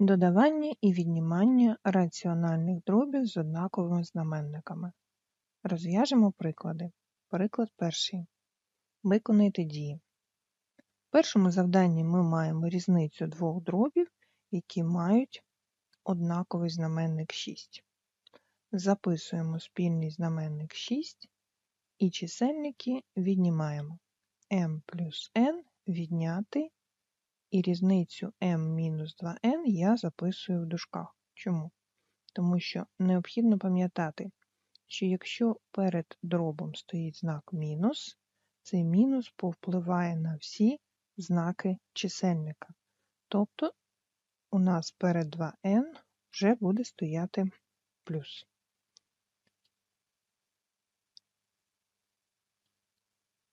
Додавання і віднімання раціональних дробів з однаковими знаменниками. Розв'яжемо приклади. Приклад перший. Виконайте дії. В першому завданні ми маємо різницю двох дробів, які мають однаковий знаменник 6. Записуємо спільний знаменник 6 і чисельники віднімаємо m плюс n відняти і різницю m-2n я записую в дужках. Чому? Тому що необхідно пам'ятати, що якщо перед дробом стоїть знак мінус, цей мінус повпливає на всі знаки чисельника. Тобто у нас перед 2n вже буде стояти плюс.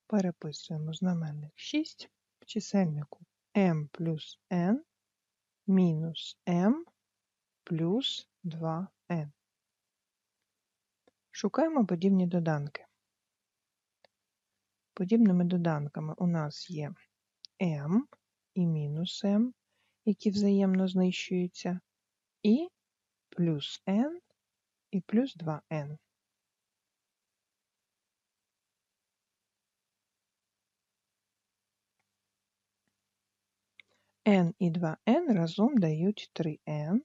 Переписуємо знаменник 6 в чисельнику m плюс n мінус m плюс 2n. Шукаємо подібні доданки. Подібними доданками у нас є m і мінус m, які взаємно знищуються, і плюс n і плюс 2n. N і 2n разом дають 3n,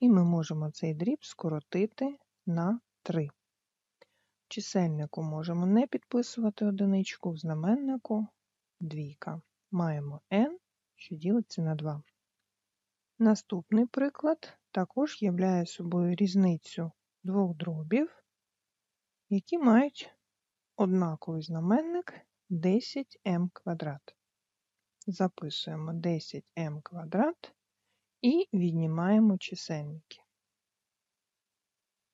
і ми можемо цей дріб скоротити на 3. В чисельнику можемо не підписувати одиничку, в знаменнику двійка. Маємо n, що ділиться на 2. Наступний приклад також являє собою різницю двох дробів, які мають однаковий знаменник 10m квадрат записуємо 10m квадрат і віднімаємо чисельники.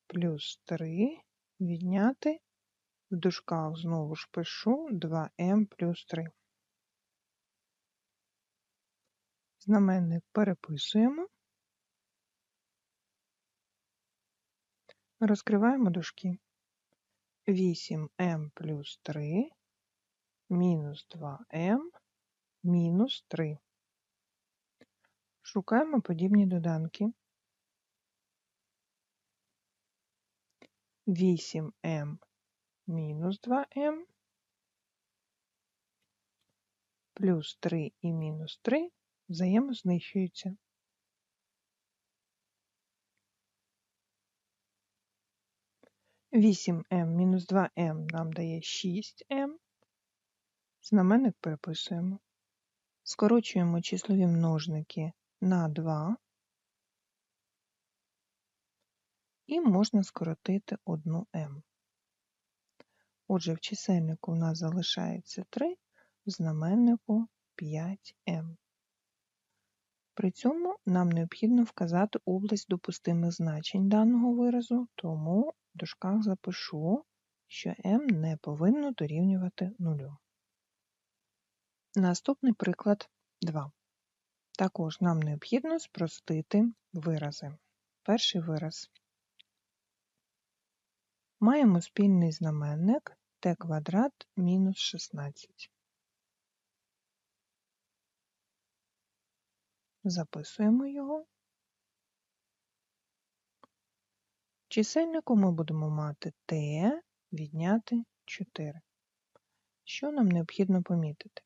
Плюс 3 відняти, в дужках знову ж пишу 2m плюс 3. Знаменник переписуємо, розкриваємо дужки. 8m плюс 3 мінус 2m мінус 3. Шукаємо подібні доданки. 8m мінус 2m плюс 3 і мінус 3 взаємознищуються. Вісім м мінус 2м нам дає 6м. Знаменник переписуємо. Скорочуємо числові множники на 2 і можна скоротити одну m. Отже, в чисельнику у нас залишається 3, в знаменнику 5m. При цьому нам необхідно вказати область допустимих значень даного виразу, тому в дужках запишу, що m не повинно дорівнювати нулю. Наступний приклад 2. Також нам необхідно спростити вирази. Перший вираз. Маємо спільний знаменник t квадрат мінус 16. Записуємо його. Чисельнику ми будемо мати t відняти 4. Що нам необхідно помітити?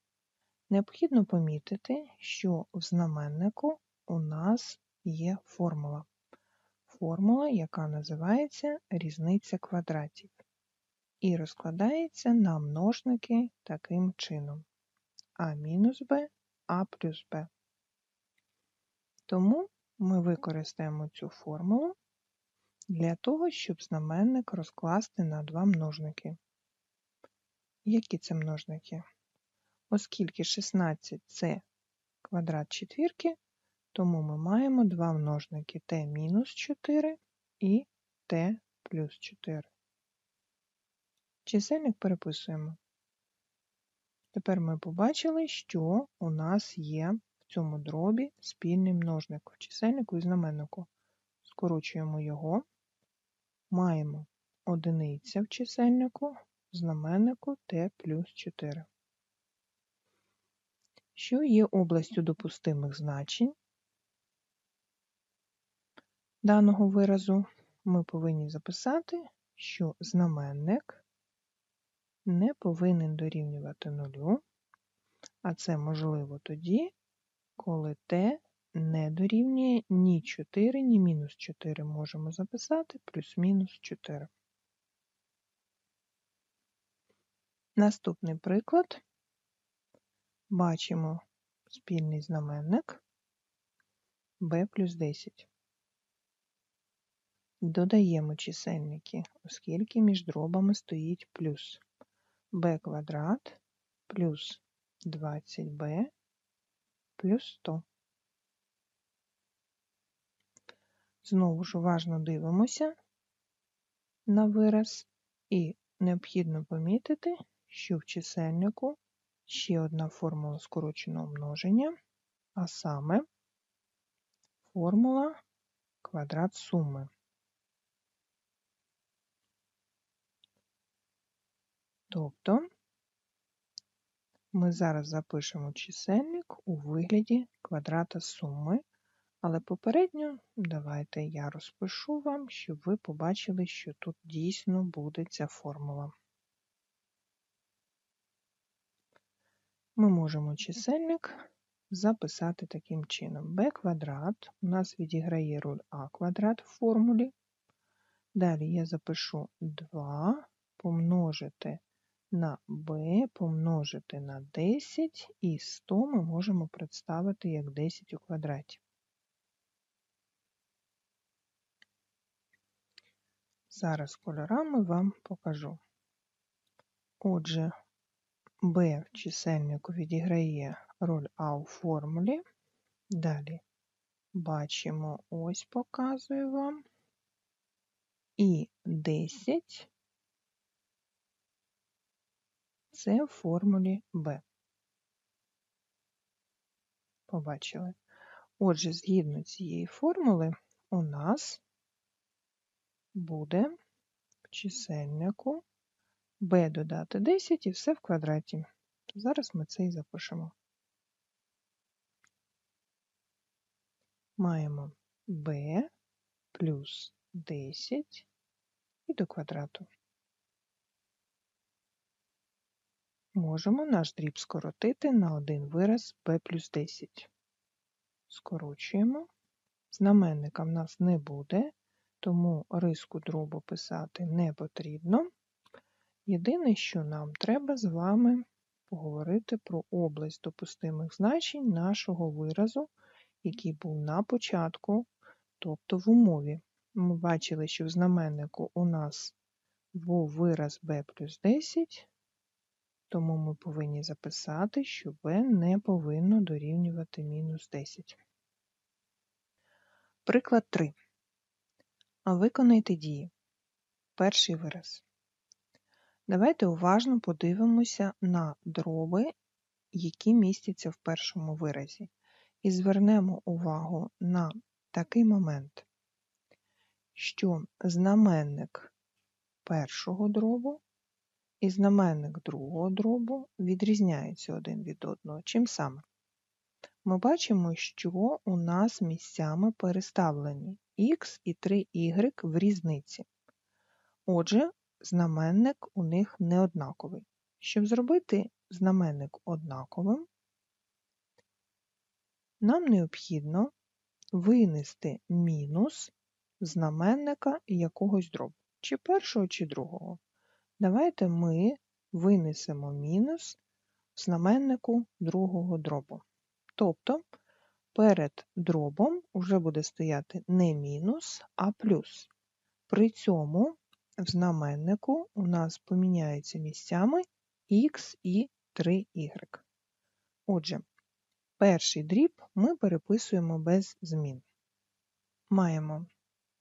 Необхідно помітити, що в знаменнику у нас є формула. Формула, яка називається різниця квадратів. І розкладається на множники таким чином а мінус b, а плюс b. Тому ми використаємо цю формулу для того, щоб знаменник розкласти на два множники. Які це множники? Оскільки 16 це квадрат четвірки, тому ми маємо два множники t-4 і t плюс 4. Чисельник переписуємо. Тепер ми побачили, що у нас є в цьому дробі спільний множник в чисельнику і знаменнику. Скорочуємо його, маємо одиниця в чисельнику, знаменнику t плюс 4 що є областю допустимих значень. даного виразу, ми повинні записати, що знаменник не повинен дорівнювати нулю, а це можливо тоді, коли t не дорівнює ні 4, ні мінус 4. Можемо записати плюс-мінус 4. Наступний приклад. Бачимо спільний знаменник b плюс 10. Додаємо чисельники, оскільки між дробами стоїть плюс b квадрат плюс 20b плюс 100. Знову ж уважно дивимося на вираз і необхідно помітити, що в чисельнику ще одна формула скороченого множення, а саме формула квадрат суми. Тобто ми зараз запишемо чисельник у вигляді квадрата суми, але попередньо давайте я розпишу вам, щоб ви побачили, що тут дійсно буде ця формула. Ми можемо чисельник записати таким чином. b квадрат у нас відіграє роль а квадрат в формулі. Далі я запишу 2 помножити на b помножити на 10 і 100 ми можемо представити як 10 у квадраті. Зараз кольорами вам покажу. Отже, b в чисельнику відіграє роль А у формулі. Далі бачимо, ось показую вам. І 10 це в формулі b. Побачили. Отже, згідно цієї формули, у нас буде в чисельнику b додати 10 і все в квадраті. Зараз ми це і запишемо. Маємо b плюс 10 і до квадрату. Можемо наш дріб скоротити на один вираз b плюс 10. Скорочуємо. Знаменника в нас не буде, тому риску дробу писати не потрібно. Єдине, що нам треба з вами поговорити про область допустимих значень нашого виразу, який був на початку, тобто в умові. Ми бачили, що в знаменнику у нас був вираз b плюс 10, тому ми повинні записати, що b не повинно дорівнювати мінус 10. Приклад 3. Виконайте дії. Перший вираз. Давайте уважно подивимося на дроби, які містяться в першому виразі, і звернемо увагу на такий момент, що знаменник першого дробу і знаменник другого дробу відрізняються один від одного. Чим саме? Ми бачимо, що у нас місцями переставлені х і 3y в різниці. Отже, знаменник у них не однаковий. Щоб зробити знаменник однаковим, нам необхідно винести мінус знаменника якогось дробу, чи першого, чи другого. Давайте ми винесемо мінус в знаменнику другого дробу. Тобто перед дробом вже буде стояти не мінус, а плюс. При цьому в знаменнику у нас поміняються місцями х і 3y. Отже, перший дріб ми переписуємо без змін. Маємо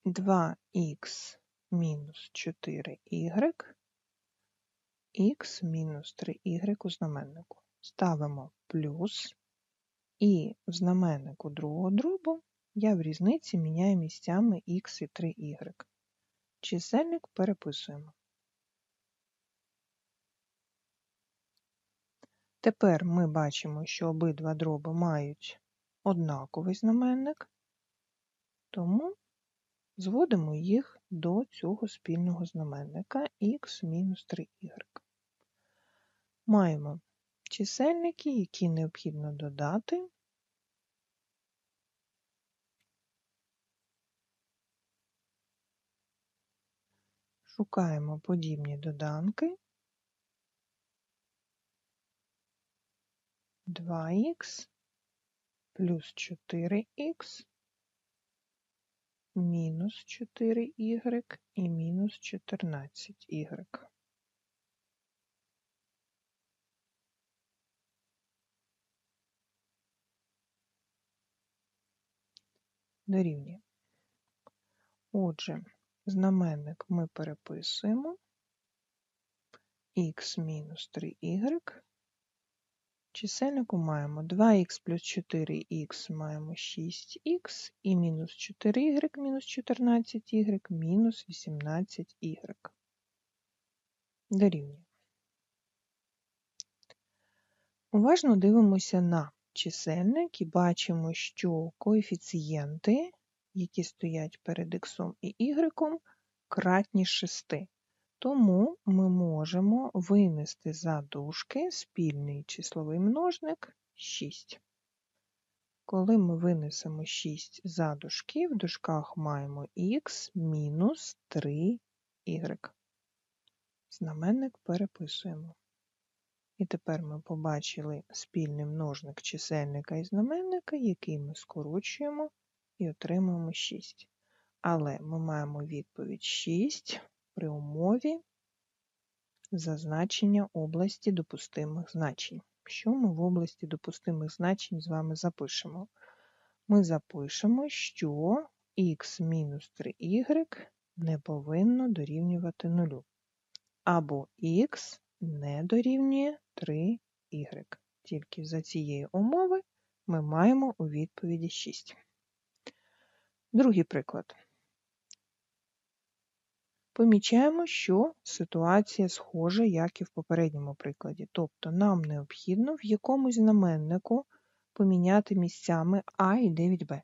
2х мінус 4y, х мінус 3y у знаменнику. Ставимо плюс, і в знаменнику другого дробу я в різниці міняю місцями х і 3y. Чисельник переписуємо. Тепер ми бачимо, що обидва дроби мають однаковий знаменник, тому Зводимо їх до цього спільного знаменника х мінус 3y. Маємо чисельники, які необхідно додати. Шукаємо подібні доданки. 2х плюс 4х мінус 4y і мінус 14y. Дорівнює. Отже, знаменник ми переписуємо х мінус 3y чисельнику маємо 2х плюс 4х маємо 6х і мінус 4y мінус 14y мінус 18y. Дорівнює. Уважно дивимося на чисельник і бачимо, що коефіцієнти, які стоять перед х і y, кратні 6. Тому ми можемо винести за дужки спільний числовий множник 6. Коли ми винесемо 6 за дужки, в дужках маємо х мінус 3y. Знаменник переписуємо. І тепер ми побачили спільний множник чисельника і знаменника, який ми скорочуємо і отримуємо 6. Але ми маємо відповідь 6 при умові зазначення області допустимих значень. Що ми в області допустимих значень з вами запишемо? Ми запишемо, що х-3y не повинно дорівнювати 0, або х не дорівнює 3y. Тільки за цієї умови ми маємо у відповіді 6. Другий приклад. Помічаємо, що ситуація схожа, як і в попередньому прикладі. Тобто нам необхідно в якомусь знаменнику поміняти місцями А і 9Б.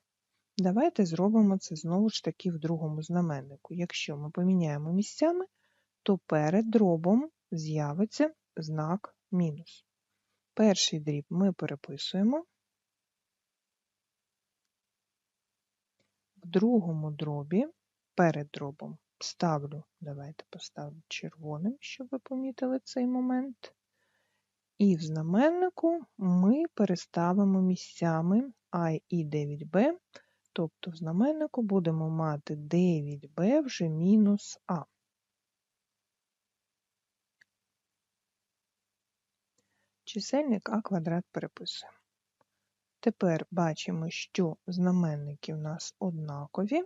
Давайте зробимо це знову ж таки в другому знаменнику. Якщо ми поміняємо місцями, то перед дробом з'явиться знак мінус. Перший дріб ми переписуємо. В другому дробі перед дробом ставлю, давайте поставлю червоним, щоб ви помітили цей момент. І в знаменнику ми переставимо місцями А і 9Б, тобто в знаменнику будемо мати 9Б вже мінус А. Чисельник А квадрат переписуємо. Тепер бачимо, що знаменники у нас однакові.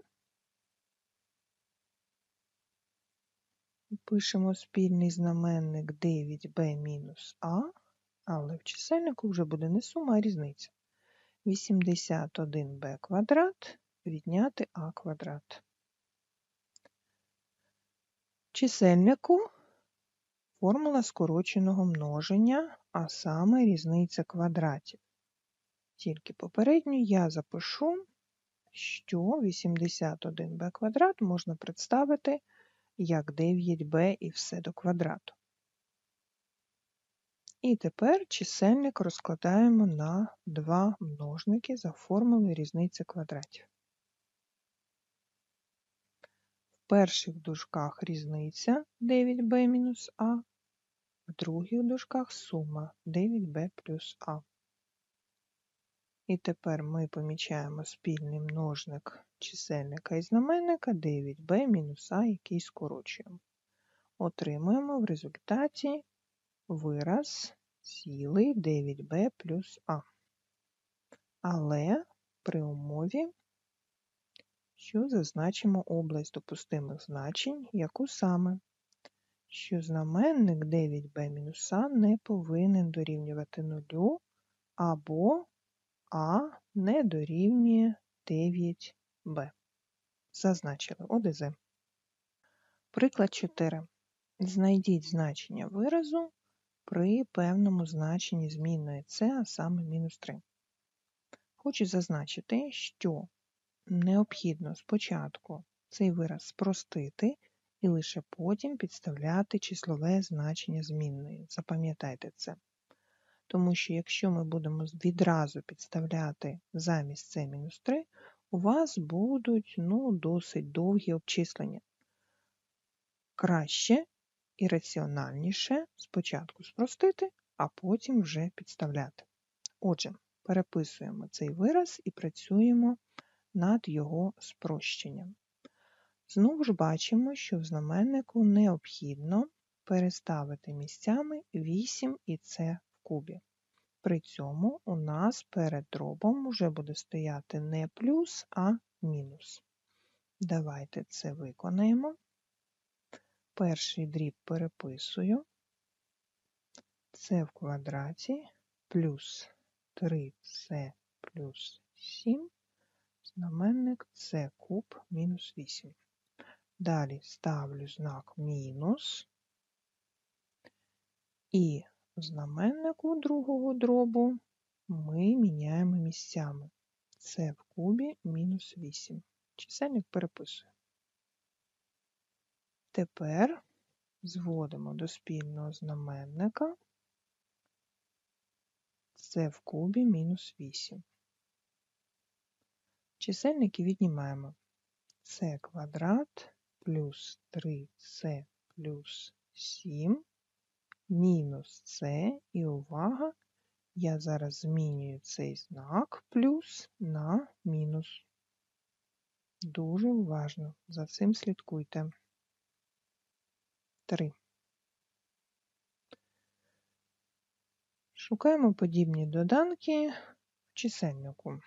Пишемо спільний знаменник 9b-а, але в чисельнику вже буде не сума, а різниця. 81b квадрат відняти а квадрат. В чисельнику формула скороченого множення, а саме різниця квадратів. Тільки попередньо я запишу, що 81b квадрат можна представити як 9b і все до квадрату. І тепер чисельник розкладаємо на два множники за формулою різниці квадратів. В перших дужках різниця 9b-а, в других дужках сума 9b плюс а. І тепер ми помічаємо спільний множник чисельника і знаменника 9b мінус а, який скорочуємо. Отримуємо в результаті вираз цілий 9b плюс а. Але при умові, що зазначимо область допустимих значень, яку саме, що знаменник 9b мінус а не повинен дорівнювати нулю або а не дорівнює 9b. Зазначили ОДЗ. Приклад 4. Знайдіть значення виразу при певному значенні змінної С, а саме мінус 3. Хочу зазначити, що необхідно спочатку цей вираз спростити і лише потім підставляти числове значення змінної. Запам'ятайте це. Тому що якщо ми будемо відразу підставляти замість c мінус 3, у вас будуть ну, досить довгі обчислення. Краще і раціональніше спочатку спростити, а потім вже підставляти. Отже, переписуємо цей вираз і працюємо над його спрощенням. Знову ж бачимо, що в знаменнику необхідно переставити місцями 8 і С в кубі. При цьому у нас перед дробом вже буде стояти не плюс, а мінус. Давайте це виконаємо. Перший дріб переписую. С в квадраті плюс 3С плюс 7, знаменник С куб мінус 8. Далі ставлю знак мінус і знаменнику другого дробу ми міняємо місцями. С в кубі мінус 8. Чисельник переписую. Тепер зводимо до спільного знаменника С в кубі мінус 8. Чисельники віднімаємо С квадрат плюс 3С плюс 7 мінус С і увага, я зараз змінюю цей знак плюс на мінус. Дуже уважно за цим слідкуйте. 3. Шукаємо подібні доданки в чисельнику.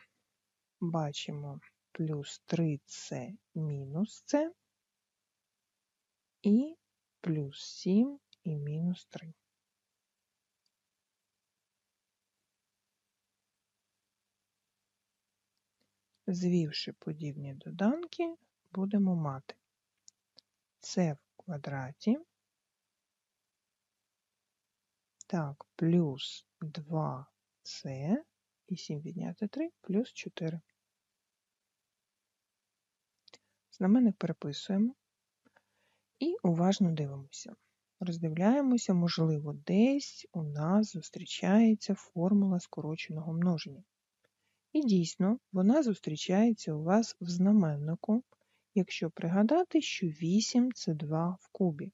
Бачимо плюс 3С мінус С і плюс 7 і мінус 3. Звівши подібні доданки, будемо мати С в квадраті, так, плюс 2С і 7 відняти 3 плюс 4. Знаменник переписуємо і уважно дивимося. Роздивляємося, можливо, десь у нас зустрічається формула скороченого множення. І дійсно, вона зустрічається у вас в знаменнику, якщо пригадати, що 8 це 2 в кубі.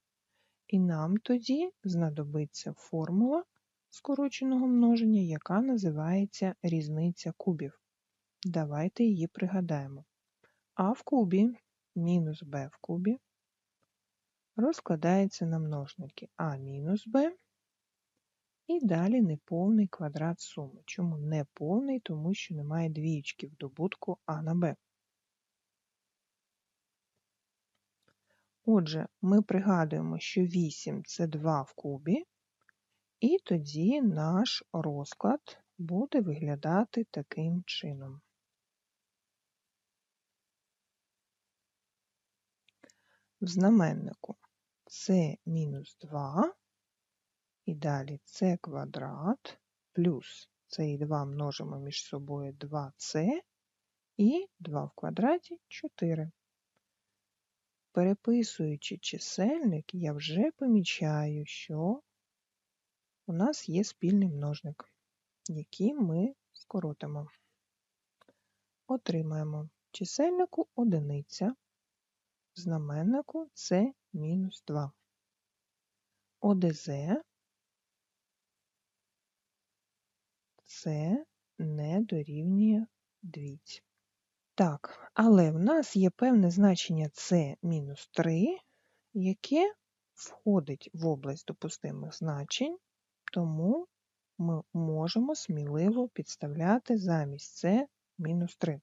І нам тоді знадобиться формула скороченого множення, яка називається різниця кубів. Давайте її пригадаємо. А в кубі мінус b в кубі розкладається на множники а мінус b і далі неповний квадрат суми. Чому неповний? Тому що немає двієчки в добутку а на b. Отже, ми пригадуємо, що 8 це 2 в кубі, і тоді наш розклад буде виглядати таким чином. В знаменнику це мінус 2, і далі це квадрат плюс це і 2 множимо між собою 2С і 2 в квадраті 4. Переписуючи чисельник, я вже помічаю, що у нас є спільний множник, який ми скоротимо. Отримаємо чисельнику одиниця, знаменнику це мінус 2. ОДЗ це не дорівнює двійці. Так, але в нас є певне значення С мінус 3, яке входить в область допустимих значень, тому ми можемо сміливо підставляти замість С мінус 3.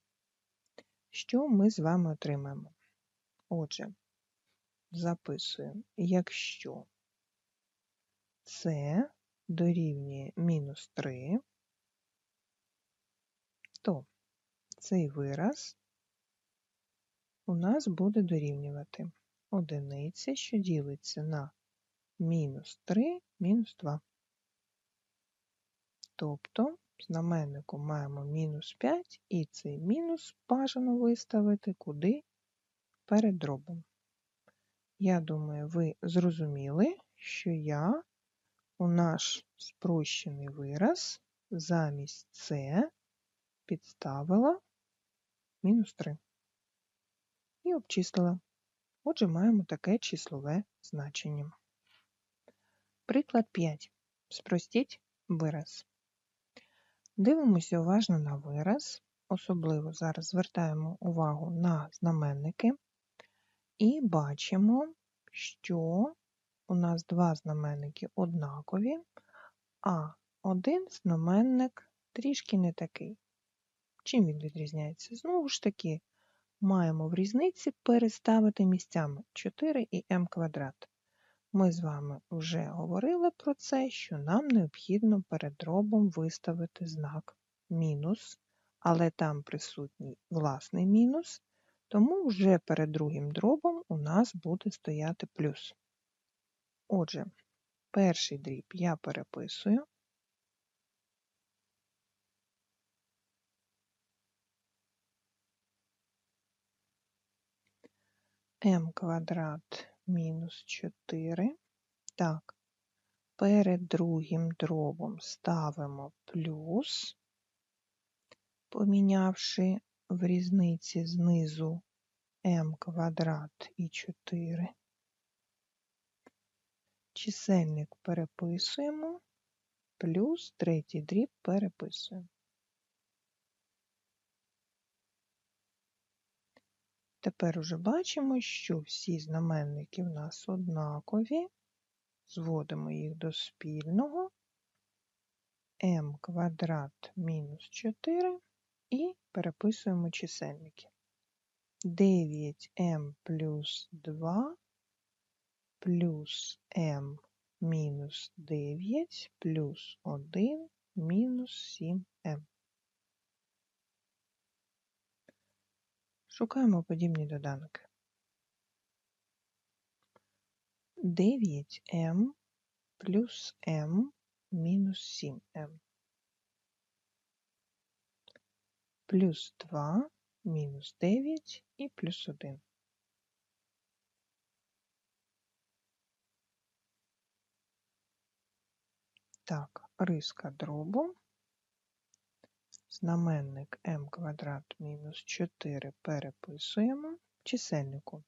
Що ми з вами отримаємо? Отже, записуємо, якщо С дорівнює мінус 3, то цей вираз у нас буде дорівнювати одиниця, що ділиться на мінус 3 мінус 2. Тобто знаменнику маємо мінус 5, і цей мінус бажано виставити куди перед дробом. Я думаю, ви зрозуміли, що я у наш спрощений вираз замість С підставила мінус 3 і обчислила. Отже, маємо таке числове значення. Приклад 5. Спростіть вираз. Дивимося уважно на вираз, особливо зараз звертаємо увагу на знаменники і бачимо, що у нас два знаменники однакові, а один знаменник трішки не такий. Чим він відрізняється? Знову ж таки, маємо в різниці переставити місцями 4 і m квадрат. Ми з вами вже говорили про це, що нам необхідно перед дробом виставити знак мінус, але там присутній власний мінус, тому вже перед другим дробом у нас буде стояти плюс. Отже, перший дріб я переписую. m квадрат мінус 4. Так, перед другим дробом ставимо плюс, помінявши в різниці знизу m квадрат і 4. Чисельник переписуємо, плюс третій дріб переписуємо. Тепер уже бачимо, що всі знаменники в нас однакові, зводимо їх до спільного m квадрат мінус 4 і переписуємо чисельники. 9m плюс 2 плюс m мінус 9 плюс 1 мінус 7m. Шукаємо подібні доданки. 9m плюс m мінус 7m. Плюс 2 мінус 9 і плюс 1. Так, риска дробу. Знаменник m квадрат мінус 4 переписуємо чисельнику.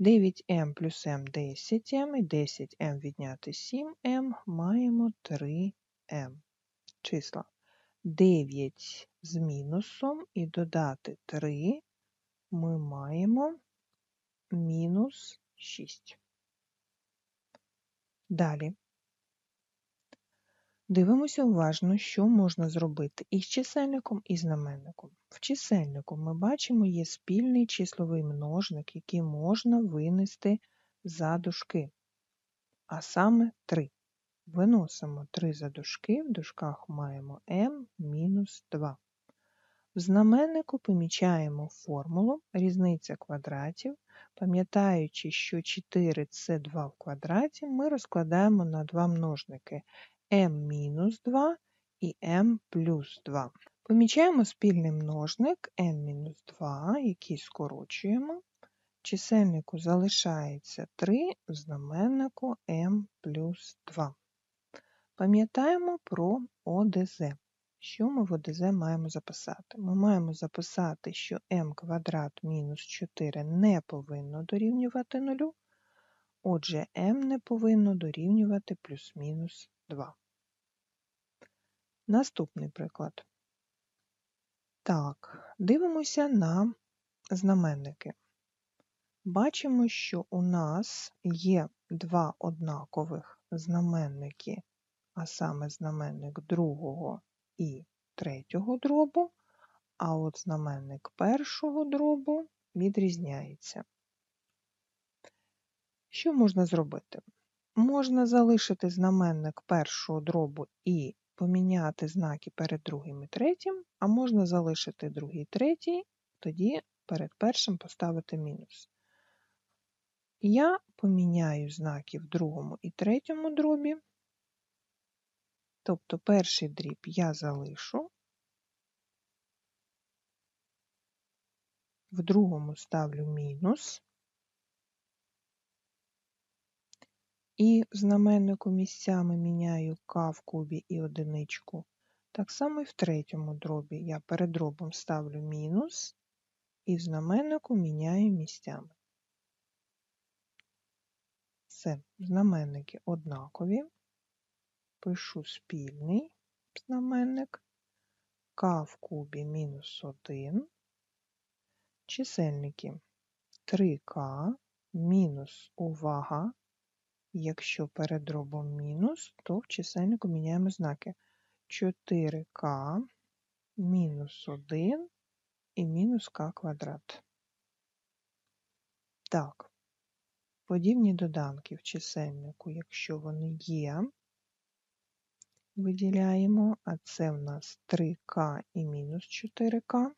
9m плюс m 10m і 10m відняти 7m маємо 3m. Числа 9 з мінусом і додати 3 ми маємо мінус 6. Далі Дивимося уважно, що можна зробити із чисельником і знаменником. В чисельнику ми бачимо є спільний числовий множник, який можна винести за дужки, а саме 3. Виносимо 3 за дужки, в дужках маємо m-2. В знаменнику помічаємо формулу різниця квадратів. Пам'ятаючи, що 4 це 2 в квадраті, ми розкладаємо на два множники m-2 і m плюс 2. Помічаємо спільний множник m-2, який скорочуємо. Чисельнику залишається 3 в знаменнику m плюс 2. Пам'ятаємо про ОДЗ. Що ми в ОДЗ маємо записати? Ми маємо записати, що m квадрат мінус 4 не повинно дорівнювати 0, отже, m не повинно дорівнювати плюс-мінус 2. Наступний приклад. Так, дивимося на знаменники. Бачимо, що у нас є два однакових знаменники, а саме знаменник другого і третього дробу, а от знаменник першого дробу відрізняється. Що можна зробити? Можна залишити знаменник першого дробу і поміняти знаки перед другим і третім, а можна залишити другий і третій, тоді перед першим поставити мінус. Я поміняю знаки в другому і третьому дробі, тобто перший дріб я залишу, в другому ставлю мінус. І в знаменнику місцями міняю k в кубі і одиничку. Так само і в третьому дробі я перед дробом ставлю мінус і в знаменнику міняю місцями. Все, знаменники однакові. Пишу спільний знаменник. K в кубі мінус 1, чисельники. 3k мінус увага. Якщо перед дробом мінус, то в чисельнику міняємо знаки. 4к мінус 1 і мінус k квадрат. Так, подібні доданки в чисельнику, якщо вони є, виділяємо, а це в нас 3к і мінус 4к.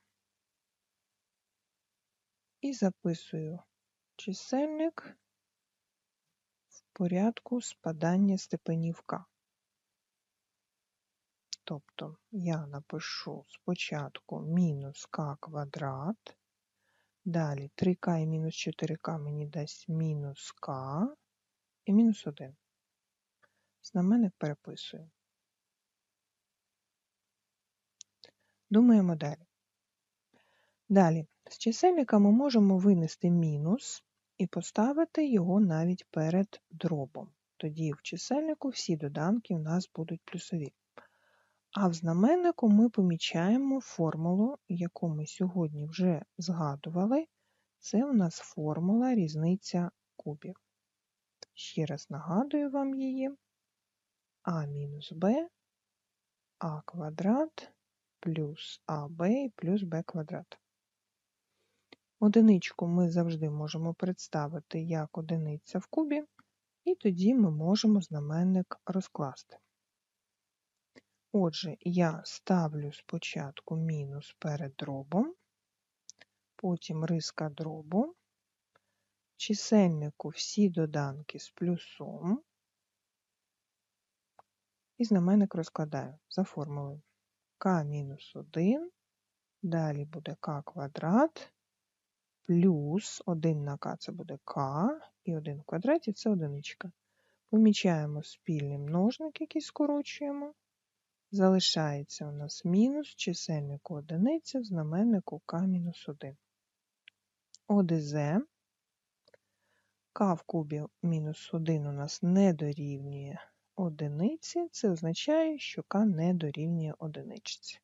І записую чисельник в порядку спадання степенів k. Тобто я напишу спочатку мінус к квадрат, далі 3к і мінус 4к мені дасть мінус к і мінус 1. Знаменник переписую. Думаємо далі. Далі, з чисельника ми можемо винести мінус і поставити його навіть перед дробом. Тоді в чисельнику всі доданки у нас будуть плюсові. А в знаменнику ми помічаємо формулу, яку ми сьогодні вже згадували. Це у нас формула різниця кубів. Ще раз нагадую вам її. А мінус Б, А квадрат плюс АБ плюс Б квадрат. Одиничку ми завжди можемо представити як одиниця в кубі, і тоді ми можемо знаменник розкласти. Отже, я ставлю спочатку мінус перед дробом, потім риска дробу, чисельнику всі доданки з плюсом, і знаменник розкладаю за формулою k мінус 1, далі буде k квадрат, плюс 1 на k це буде k, і 1 в квадраті це одиничка. Помічаємо спільний множник, який скорочуємо. Залишається у нас мінус чисельнику одиниця в знаменнику k-1. ОДЗ k в кубі мінус 1 у нас не дорівнює одиниці. Це означає, що k не дорівнює одиничці.